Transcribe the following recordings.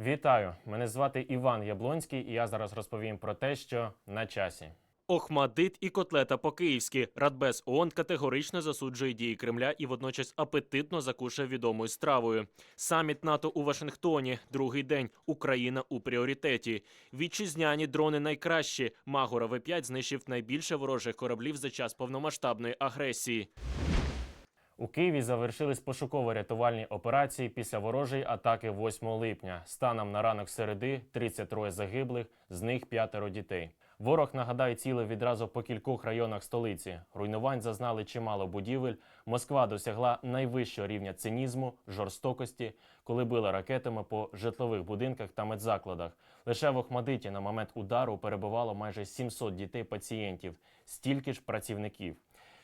Вітаю! Мене звати Іван Яблонський, і я зараз розповім про те, що на часі. Охмадит і котлета по-київськи. Радбез ООН категорично засуджує дії Кремля і водночас апетитно закушує відомою стравою. Саміт НАТО у Вашингтоні. Другий день. Україна у пріоритеті. Вітчизняні дрони найкращі. Магура В5 знищив найбільше ворожих кораблів за час повномасштабної агресії. У Києві завершились пошуково-рятувальні операції після ворожої атаки 8 липня. Станом на ранок середи 33 загиблих, з них п'ятеро дітей. Ворог нагадаю цілив відразу по кількох районах столиці. Руйнувань зазнали чимало будівель. Москва досягла найвищого рівня цинізму, жорстокості, коли била ракетами по житлових будинках та медзакладах. Лише в Охмадиті на момент удару перебувало майже 700 дітей-пацієнтів, стільки ж працівників.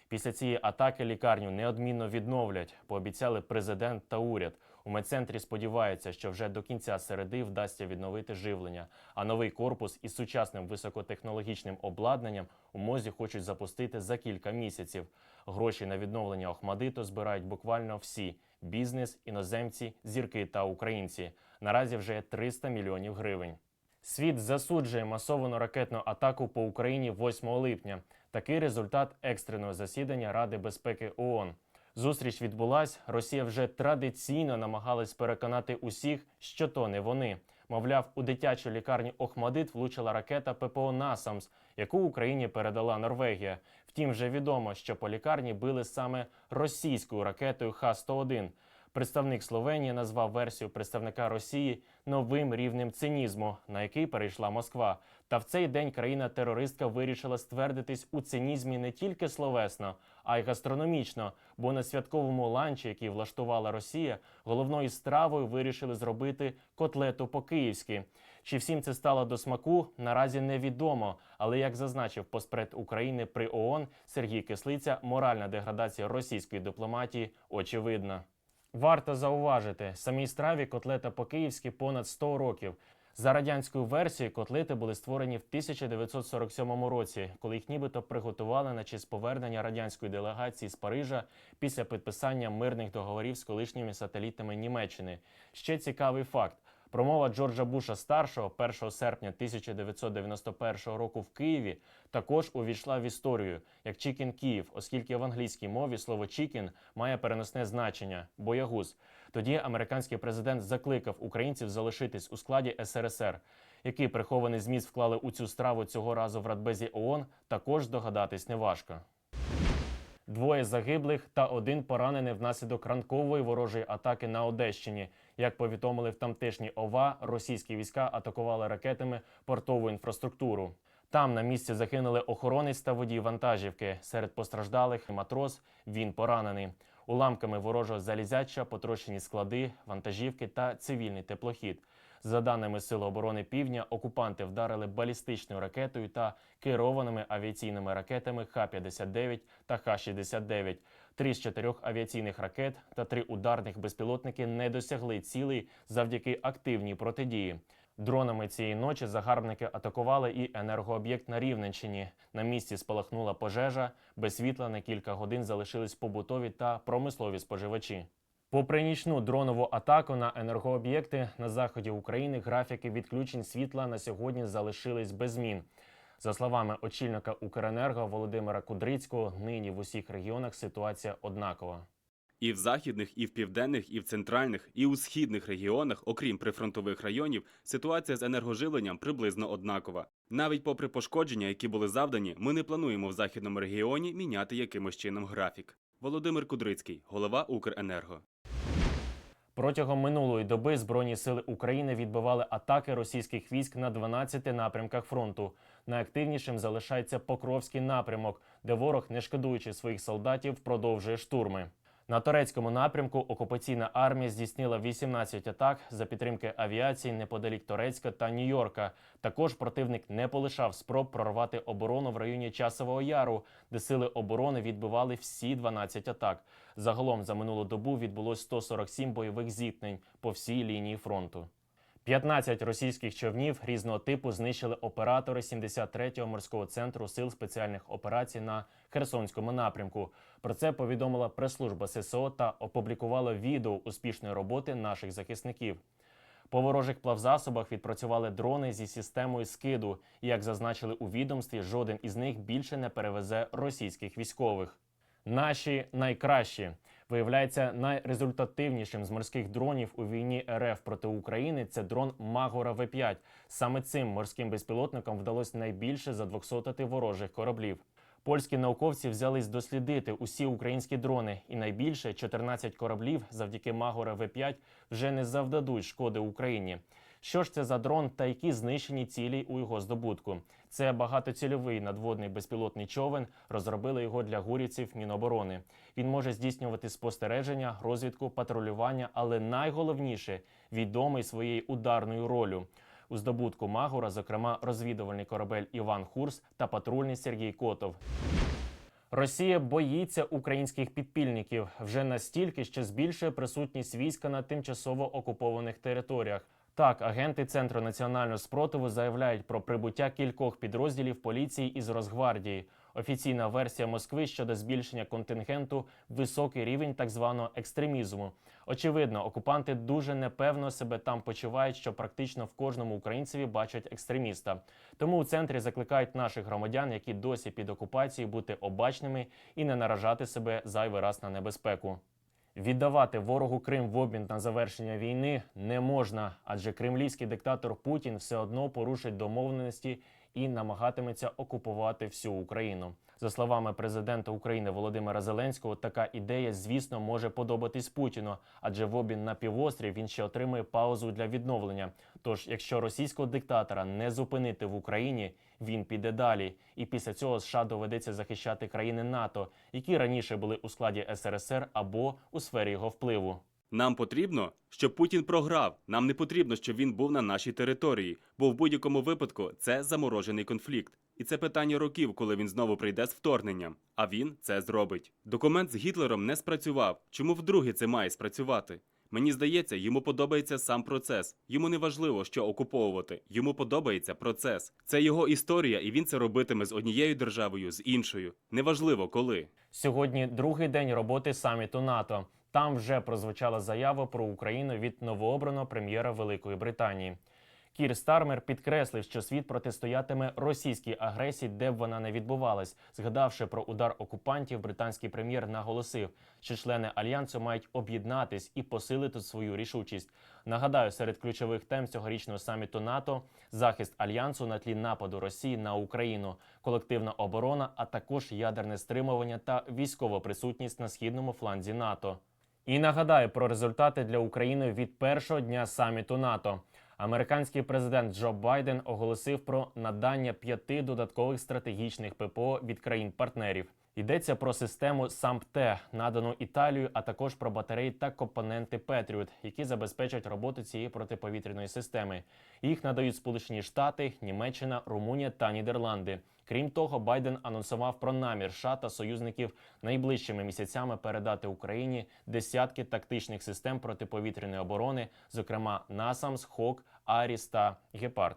Після цієї атаки лікарню неодмінно відновлять, пообіцяли президент та уряд. У медцентрі сподіваються, що вже до кінця середи вдасться відновити живлення. А новий корпус із сучасним високотехнологічним обладнанням у мозі хочуть запустити за кілька місяців. Гроші на відновлення Охмадиту збирають буквально всі: бізнес, іноземці, зірки та українці. Наразі вже 300 мільйонів гривень. Світ засуджує масовану ракетну атаку по Україні 8 липня. Такий результат екстреного засідання Ради безпеки ООН. Зустріч відбулась. Росія вже традиційно намагалась переконати усіх, що то не вони. Мовляв, у дитячу лікарню Охмадит влучила ракета ППО Насамс, яку Україні передала Норвегія. Втім, вже відомо, що по лікарні били саме російською ракетою Х-101. Представник Словенії назвав версію представника Росії новим рівнем цинізму, на який перейшла Москва. Та в цей день країна-терористка вирішила ствердитись у цинізмі не тільки словесно, а й гастрономічно. Бо на святковому ланчі, який влаштувала Росія, головною стравою вирішили зробити котлету по-київськи. Чи всім це стало до смаку, наразі невідомо. Але як зазначив постпред України при ООН Сергій Кислиця, моральна деградація російської дипломатії очевидна. Варто зауважити, самій страві котлета по-київськи понад 100 років. За радянською версією, котлети були створені в 1947 році, коли їх нібито приготували на честь повернення радянської делегації з Парижа після підписання мирних договорів з колишніми сателітами Німеччини. Ще цікавий факт. Промова Джорджа Буша старшого 1 серпня 1991 року в Києві також увійшла в історію як Чікін Київ, оскільки в англійській мові слово Чікін має переносне значення боягуз. Тоді американський президент закликав українців залишитись у складі СРСР. Який прихований зміст вклали у цю страву цього разу в Радбезі ООН, також догадатись неважко. Двоє загиблих та один поранений внаслідок ранкової ворожої атаки на Одещині. Як повідомили в тамтешній ОВА, російські війська атакували ракетами портову інфраструктуру. Там на місці загинули охоронець та водій вантажівки. Серед постраждалих матрос він поранений. Уламками ворожого залізяча потрощені склади, вантажівки та цивільний теплохід. За даними Сил оборони Півдня, окупанти вдарили балістичною ракетою та керованими авіаційними ракетами Х-59 та Х-69. Три з чотирьох авіаційних ракет та три ударних безпілотники не досягли цілей завдяки активній протидії. Дронами цієї ночі загарбники атакували і енергооб'єкт на Рівненщині. На місці спалахнула пожежа. Без світла на кілька годин залишились побутові та промислові споживачі. Попри нічну дронову атаку на енергооб'єкти на заході України, графіки відключень світла на сьогодні залишились без змін. За словами очільника Укренерго Володимира Кудрицького, нині в усіх регіонах ситуація однакова. І в західних, і в південних, і в центральних, і у східних регіонах, окрім прифронтових районів, ситуація з енергожиленням приблизно однакова. Навіть попри пошкодження, які були завдані, ми не плануємо в західному регіоні міняти якимось чином графік. Володимир Кудрицький, голова Укренерго. Протягом минулої доби Збройні сили України відбивали атаки російських військ на 12 напрямках фронту. Найактивнішим залишається Покровський напрямок, де ворог, не шкодуючи своїх солдатів, продовжує штурми. На турецькому напрямку окупаційна армія здійснила 18 атак за підтримки авіації неподалік Турецька та Нью-Йорка. Також противник не полишав спроб прорвати оборону в районі Часового Яру, де сили оборони відбивали всі 12 атак. Загалом за минулу добу відбулось 147 бойових зіткнень по всій лінії фронту. 15 російських човнів різного типу знищили оператори 73-го морського центру сил спеціальних операцій на Херсонському напрямку. Про це повідомила прес-служба ССО та опублікувала відео успішної роботи наших захисників. По ворожих плавзасобах відпрацювали дрони зі системою скиду. Як зазначили у відомстві, жоден із них більше не перевезе російських військових. Наші найкращі виявляється найрезультативнішим з морських дронів у війні РФ проти України. Це дрон Магора В5. Саме цим морським безпілотникам вдалося найбільше задвохсотити ворожих кораблів. Польські науковці взялись дослідити усі українські дрони, і найбільше 14 кораблів завдяки Магора В5 вже не завдадуть шкоди Україні. Що ж це за дрон та які знищені цілі у його здобутку? Це багатоцільовий надводний безпілотний човен. Розробили його для гурівців Міноборони. Він може здійснювати спостереження, розвідку, патрулювання, але найголовніше відомий своєю ударною ролью. У здобутку Магора, зокрема, розвідувальний корабель Іван Хурс та патрульний Сергій Котов. Росія боїться українських підпільників вже настільки, що збільшує присутність війська на тимчасово окупованих територіях. Так, агенти Центру національного спротиву заявляють про прибуття кількох підрозділів поліції із Росгвардії. Офіційна версія Москви щодо збільшення контингенту високий рівень так званого екстремізму. Очевидно, окупанти дуже непевно себе там почувають, що практично в кожному українцеві бачать екстреміста. Тому у центрі закликають наших громадян, які досі під окупацією, бути обачними і не наражати себе зайвий раз на небезпеку. Віддавати ворогу Крим в обмін на завершення війни не можна, адже кремлівський диктатор Путін все одно порушить домовленості і намагатиметься окупувати всю Україну. За словами президента України Володимира Зеленського, така ідея, звісно, може подобатись Путіну, адже в обмін на півострів він ще отримує паузу для відновлення. Тож, якщо російського диктатора не зупинити в Україні, він піде далі. І після цього США доведеться захищати країни НАТО, які раніше були у складі СРСР або у сфері його впливу. Нам потрібно, щоб Путін програв. Нам не потрібно, щоб він був на нашій території, бо в будь-якому випадку це заморожений конфлікт. І це питання років, коли він знову прийде з вторгненням. А він це зробить. Документ з Гітлером не спрацював. Чому вдруге це має спрацювати? Мені здається, йому подобається сам процес. Йому не важливо, що окуповувати. Йому подобається процес. Це його історія, і він це робитиме з однією державою, з іншою. Неважливо коли. Сьогодні другий день роботи саміту НАТО. Там вже прозвучала заява про Україну від новообраного прем'єра Великої Британії. Кір Стармер підкреслив, що світ протистоятиме російській агресії, де б вона не відбувалась. Згадавши про удар окупантів, британський прем'єр наголосив, що члени альянсу мають об'єднатись і посилити свою рішучість. Нагадаю, серед ключових тем цьогорічного саміту НАТО захист альянсу на тлі нападу Росії на Україну, колективна оборона, а також ядерне стримування та військова присутність на східному фланзі НАТО. І нагадаю про результати для України від першого дня саміту НАТО. Американський президент Джо Байден оголосив про надання п'яти додаткових стратегічних ППО від країн-партнерів. Йдеться про систему САМПТЕ, надану Італію, а також про батареї та компоненти Петріот, які забезпечать роботу цієї протиповітряної системи. Їх надають Сполучені Штати, Німеччина, Румунія та Нідерланди. Крім того, Байден анонсував про намір США та союзників найближчими місяцями передати Україні десятки тактичних систем протиповітряної оборони, зокрема НАСАМС, ХОК, Аріс та Гепард.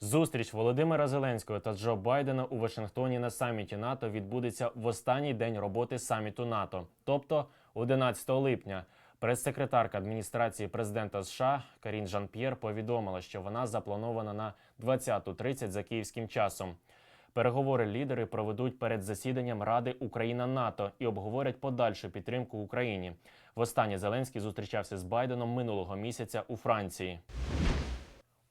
Зустріч Володимира Зеленського та Джо Байдена у Вашингтоні на саміті НАТО відбудеться в останній день роботи саміту НАТО, тобто 11 липня. Прес-секретарка адміністрації президента США Карін Жан-П'єр повідомила, що вона запланована на 20.30 за київським часом. Переговори лідери проведуть перед засіданням Ради Україна НАТО і обговорять подальшу підтримку Україні. Востаннє Зеленський зустрічався з Байденом минулого місяця у Франції.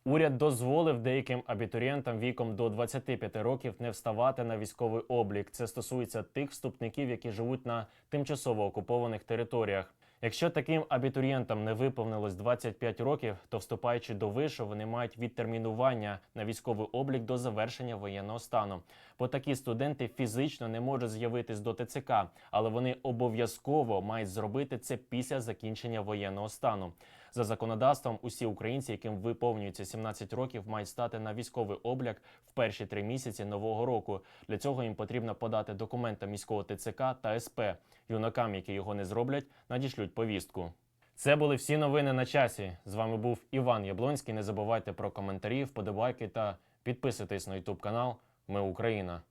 Уряд дозволив деяким абітурієнтам віком до 25 років не вставати на військовий облік. Це стосується тих вступників, які живуть на тимчасово окупованих територіях. Якщо таким абітурієнтам не виповнилось 25 років, то вступаючи до вишу, вони мають відтермінування на військовий облік до завершення воєнного стану. Бо такі студенти фізично не можуть з'явитись до ТЦК, але вони обов'язково мають зробити це після закінчення воєнного стану. За законодавством, усі українці, яким виповнюється 17 років, мають стати на військовий облік в перші три місяці нового року. Для цього їм потрібно подати документи міського ТЦК та СП. Юнакам, які його не зроблять, надішлють повістку. Це були всі новини на часі. З вами був Іван Яблонський. Не забувайте про коментарі, вподобайки та підписуйтесь на Ютуб канал. Ми Україна.